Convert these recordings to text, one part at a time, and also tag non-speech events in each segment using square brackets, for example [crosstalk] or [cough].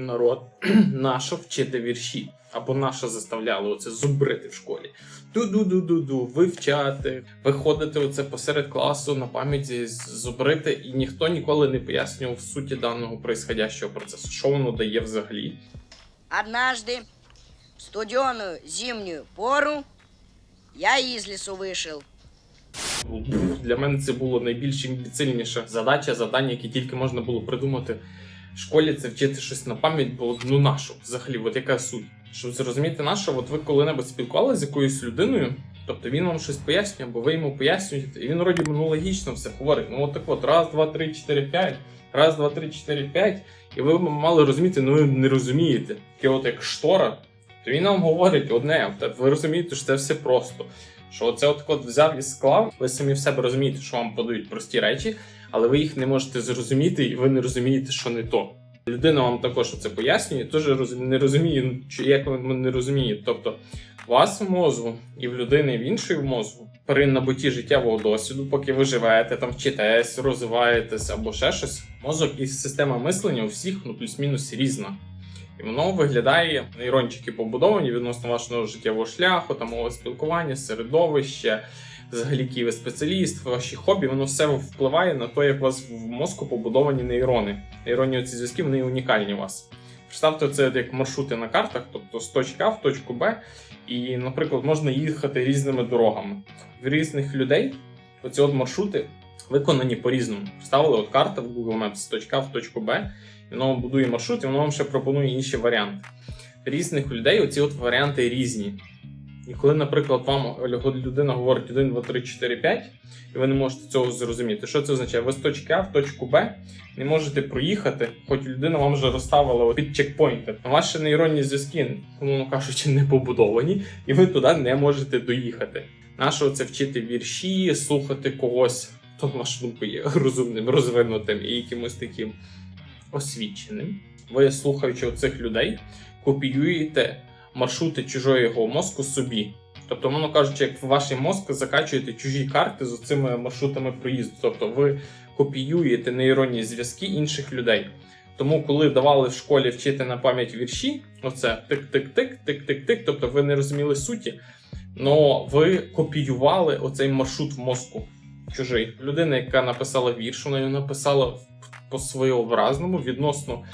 народ [clears throat] нащо вчити вірші. Або нащо заставляли оце зубрити в школі. Ду-ду-ду-ду-ду, вивчати, виходити оце посеред класу на пам'яті зубрити, і ніхто ніколи не пояснював суті даного происходящого процесу, що воно дає взагалі. Однажды, в студеную зимнюю пору, я из лесу вышел. Для мене це було найбільш імбіцильніша задача, завдання, які тільки можна було придумати в школі. Це вчити щось на пам'ять, бо ну нащо взагалі, от яка суть? Щоб зрозуміти нащо, от ви коли-небудь спілкувалися з якоюсь людиною, тобто він вам щось пояснює, або ви йому пояснюєте, і він вроді ну, логічно все говорить. Ну от так от, раз, два, три, чотири, п'ять, раз, два, три, чотири, п'ять. І ви мали розуміти, ну ви не розумієте. Таке от як штора, то він вам говорить одне, ви розумієте, що це все просто. Що оце от от взяв і склав, ви самі в себе розумієте, що вам подають прості речі, але ви їх не можете зрозуміти, і ви не розумієте, що не то. Людина вам також це пояснює, теж не розуміє, як він не розуміє. Тобто, у вас в мозку і в людини в іншої в мозку при набутті життєвого досвіду, поки ви живете, там вчитесь, розвиваєтесь або ще щось, мозок і система мислення у всіх ну плюс-мінус різна. І воно виглядає, нейрончики побудовані відносно вашого життєвого шляху, там спілкування, середовище, взагалі який ви спеціаліст, ваші хобі, воно все впливає на те, як у вас в мозку побудовані нейрони. Нейронні ці зв'язки вони унікальні у вас. Представте це як маршрути на картах, тобто з точки А в точку Б, і, наприклад, можна їхати різними дорогами. В різних людей оці от маршрути виконані по-різному. Вставили от карта в Google Maps з точки А в точку Б, і воно будує маршрут, і воно вам ще пропонує інші варіанти. Різних людей оці от варіанти різні. І коли, наприклад, вам людина говорить 1, 2, 3, 4, 5, і ви не можете цього зрозуміти, що це означає? Ви з точки А в точку Б не можете проїхати, хоч людина вам вже розставила під чекпоінти. Ваші нейронні зв'язки, умовно кажучи, не побудовані, і ви туди не можете доїхати. Нащо це вчити вірші, слухати когось, хто, на думку, є розумним, розвинутим і якимось таким освіченим. Ви, слухаючи оцих людей, копіюєте маршрути чужого мозку собі. Тобто, мовно кажучи, як в ваш мозк закачуєте чужі карти з цими маршрутами проїзду. Тобто ви копіюєте нейронні зв'язки інших людей. Тому, коли давали в школі вчити на пам'ять вірші, оце тик-тик-тик, тик-тик-тик, тобто ви не розуміли суті, але ви копіювали оцей маршрут в мозку чужий. Людина, яка написала вірш, вона його написала по своєобразному відносно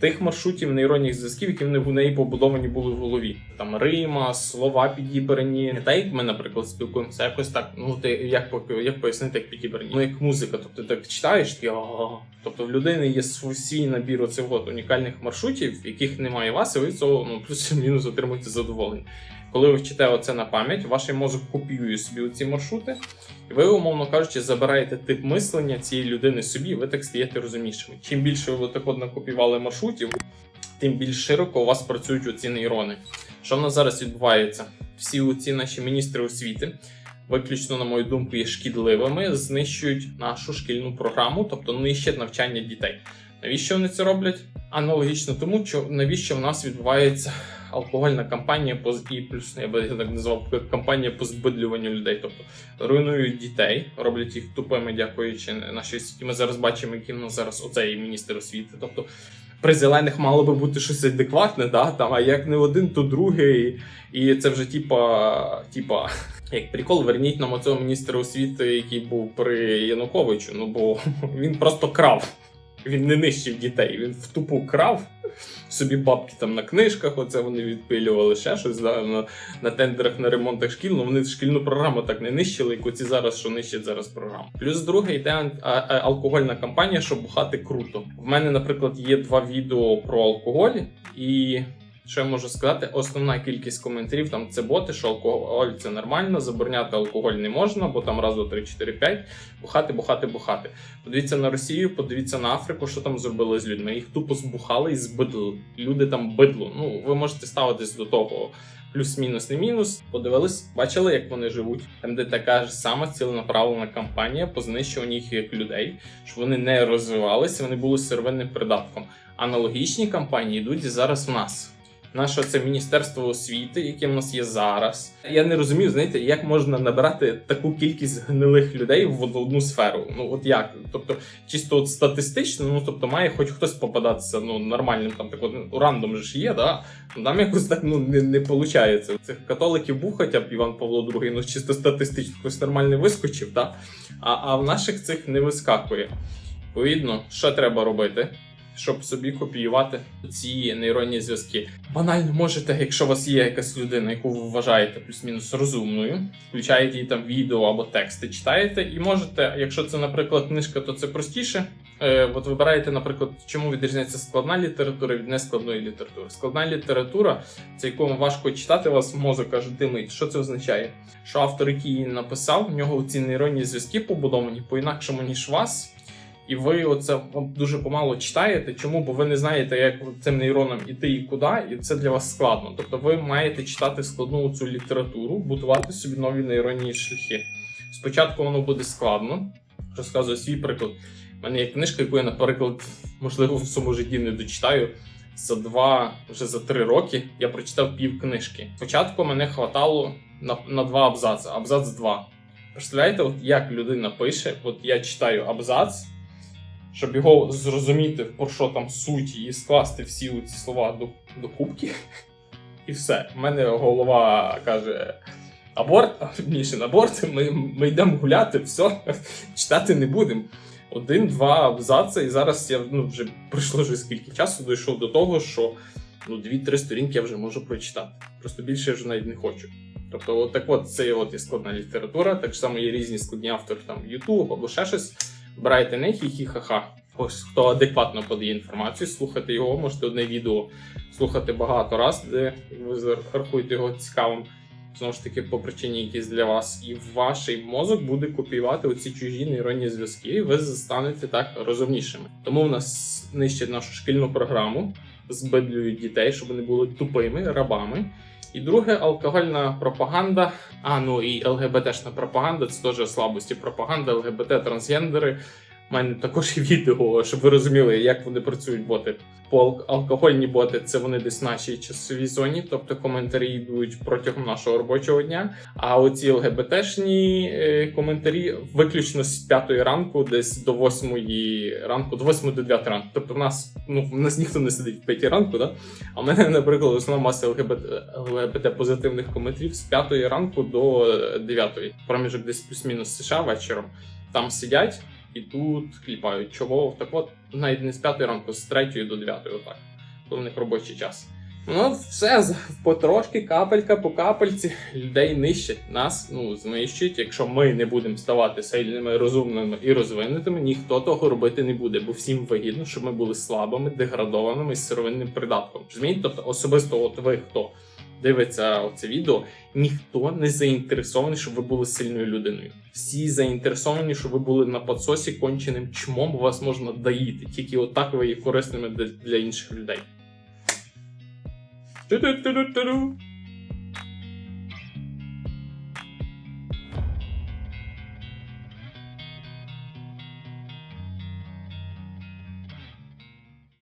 тих маршрутів нейронних зв'язків, які вони в неї побудовані були в голові. Там Рима, слова підібрані. Не так, як ми, наприклад, спілкуємося, якось так. Ну ти як як пояснити, як підібрані? Ну як музика. Тобто ти так читаєш, ти. Тобто в людини є свій набір оцих от унікальних маршрутів, яких немає вас, і ви цього ну плюс-мінус отримуєте задоволення. Коли ви вчите оце на пам'ять, ваш мозок копіює собі ці маршрути, і ви, умовно кажучи, забираєте тип мислення цієї людини собі, і ви так стаєте розумнішими. Чим більше ви так от накопівали маршрутів, тим більш широко у вас працюють оці нейрони. Що в нас зараз відбувається? Всі оці наші міністри освіти, виключно, на мою думку, є шкідливими, знищують нашу шкільну програму, тобто нищать навчання дітей. Навіщо вони це роблять? Аналогічно тому, що навіщо в нас відбувається алкогольна кампанія по і плюс я би так назвав кампанія по збидлюванню людей. Тобто руйнують дітей, роблять їх тупими, дякуючи нашій світі. Ми зараз бачимо, який в нас зараз оцей міністр освіти. Тобто при зелених мало би бути щось адекватне, да? там, а як не один, то другий. І це вже типа, типа, як прикол, верніть нам оцього міністра освіти, який був при Януковичу. Ну бо [laughs] він просто крав. Він не нищив дітей, він в тупу крав собі бабки там на книжках, оце вони відпилювали ще щось да, на, на тендерах на ремонтах шкіл. Ну вони шкільну програму так не нищили, як оці зараз, що нищать зараз програму. Плюс друге йде алкогольна кампанія, щоб бухати круто. В мене, наприклад, є два відео про алкоголь і. Що я можу сказати? Основна кількість коментарів там це боти, що алкоголь це нормально, забороняти алкоголь не можна, бо там раз, два, три, чотири, п'ять, бухати, бухати, бухати. Подивіться на Росію, подивіться на Африку, що там зробили з людьми. Їх тупо збухали і збидлили. Люди там бидло. Ну, ви можете ставитись до того. Плюс-мінус, не мінус, подивились, бачили, як вони живуть. Там, де така ж сама ціленаправлена кампанія по знищуванню їх як людей, щоб вони не розвивалися, вони були сировинним придатком. Аналогічні кампанії йдуть зараз в нас. Наше це міністерство освіти, яке в нас є зараз. Я не розумію, знаєте, як можна набирати таку кількість гнилих людей в одну сферу. Ну от як? Тобто, чисто от статистично, ну тобто має хоч хтось попадатися ну нормальним там так от, ну, рандом же ж є, да? Нам якось так ну не, не виходить. Цих католиків був хоча б Іван Павло II, ну чисто статистично хтось нормальний вискочив, да? а, а в наших цих не вискакує. Відповідно, що треба робити? Щоб собі копіювати ці нейронні зв'язки. Банально можете, якщо у вас є якась людина, яку ви вважаєте плюс-мінус розумною, включаєте їй там відео або тексти, читаєте, і можете, якщо це, наприклад, книжка, то це простіше. Е, от вибираєте, наприклад, чому відрізняється складна література від нескладної літератури. Складна література, це якому важко читати, у вас мозок аж димить. Що це означає? Що автор, який її написав, в нього ці нейронні зв'язки побудовані по-інакшому, ніж вас. І ви оце дуже помало читаєте. Чому? Бо ви не знаєте, як цим нейронам іти і куди, і це для вас складно. Тобто ви маєте читати складну цю літературу, будувати собі нові нейронні шляхи. Спочатку воно буде складно. Розказую свій приклад. У мене є книжка, яку я, наприклад, можливо, в своєму житті не дочитаю. За два, вже за три роки я прочитав пів книжки. Спочатку мене хватало на, на два абзаци, абзац два. Представляєте, от як людина пише, от я читаю абзац, щоб його зрозуміти, про що там суть, і скласти всі ці слова до, до кубки. І все. У мене голова каже: аборт, на аборт, ми, ми йдемо гуляти, все, читати не будемо. Один-два абзаци, і зараз я ну, вже пройшло вже скільки часу, дійшов до того, що ну, дві-три сторінки я вже можу прочитати. Просто більше я вже навіть не хочу. Тобто, от так от це от є складна література, так само є різні складні автори, там YouTube або ще щось. Брайте них і хі-ха-ха. Ось хто адекватно подає інформацію, слухайте його, можете одне відео слухати багато раз, де ви рахуєте його цікавим. Знову ж таки, по причині якісь для вас, і ваш мозок буде копіювати оці чужі нейронні зв'язки, і ви станете так розумнішими. Тому в нас нищать нашу шкільну програму, збидлюють дітей, щоб вони були тупими рабами. І друге, алкогольна пропаганда. А ну і ЛГБТшна пропаганда це теж слабості пропаганда, ЛГБТ, трансгендери. У мене також є відео, щоб ви розуміли, як вони працюють боти. По ал- алкогольні боти це вони десь в нашій часовій зоні, тобто коментарі йдуть протягом нашого робочого дня. А оці ЛГБТшні е, коментарі виключно з 5 ранку, десь до 8 ранку, до 8 до 9 ранку. Тобто в нас ну в нас ніхто не сидить в 5 ранку, да? А в мене, [laughs] наприклад, основна маса ЛГБТ позитивних коментарів з 5 ранку до 9. Проміжок десь плюс-мінус США вечором. Там сидять і тут кліпають. Чого так от навіть не з 5 ранку, з 3 до 9, отак. Коли в них робочий час. Ну, все потрошки, капелька по капельці людей нищать нас, ну знищують. Якщо ми не будемо ставати сильними, розумними і розвинутими, ніхто того робити не буде, бо всім вигідно, щоб ми були слабими, деградованими і сировинним придатком. Розумієте? Тобто, особисто, от ви хто дивиться це відео, ніхто не заінтересований, щоб ви були сильною людиною. Всі заінтересовані, щоб ви були на подсосі конченим чмом, вас можна доїти. Тільки отак ви є корисними для, інших людей. Ту-ду-ту-ду-ту-ду.